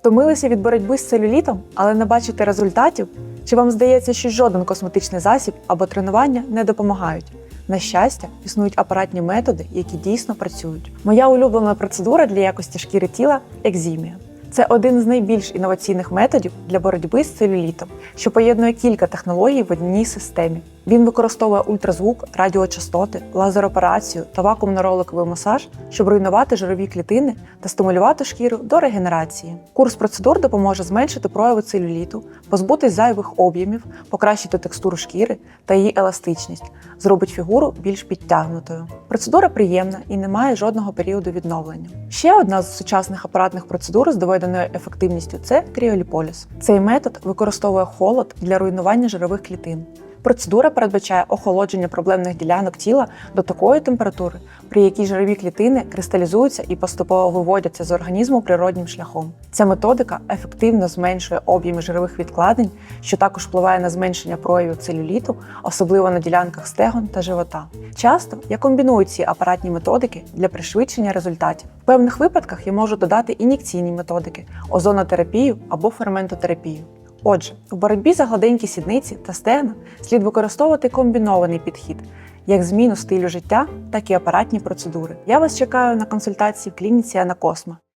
Втомилися від боротьби з целюлітом, але не бачите результатів? Чи вам здається, що жоден косметичний засіб або тренування не допомагають? На щастя, існують апаратні методи, які дійсно працюють. Моя улюблена процедура для якості шкіри тіла екзімія. Це один з найбільш інноваційних методів для боротьби з целюлітом, що поєднує кілька технологій в одній системі. Він використовує ультразвук, радіочастоти, лазероперацію та вакуумно-роликовий масаж, щоб руйнувати жирові клітини та стимулювати шкіру до регенерації. Курс процедур допоможе зменшити прояви целюліту, позбутись зайвих об'ємів, покращити текстуру шкіри та її еластичність, зробить фігуру більш підтягнутою. Процедура приємна і не має жодного періоду відновлення. Ще одна з сучасних апаратних процедур з доведеною ефективністю це кріоліполіс. Цей метод використовує холод для руйнування жирових клітин. Процедура передбачає охолодження проблемних ділянок тіла до такої температури, при якій жирові клітини кристалізуються і поступово виводяться з організму природнім шляхом. Ця методика ефективно зменшує об'єми жирових відкладень, що також впливає на зменшення проявів целюліту, особливо на ділянках стегон та живота. Часто я комбіную ці апаратні методики для пришвидшення результатів. В певних випадках я можу додати ін'єкційні методики, озонотерапію або ферментотерапію. Отже, у боротьбі за гладенькі сідниці та стегна слід використовувати комбінований підхід, як зміну стилю життя, так і апаратні процедури. Я вас чекаю на консультації в клініці Анакосма.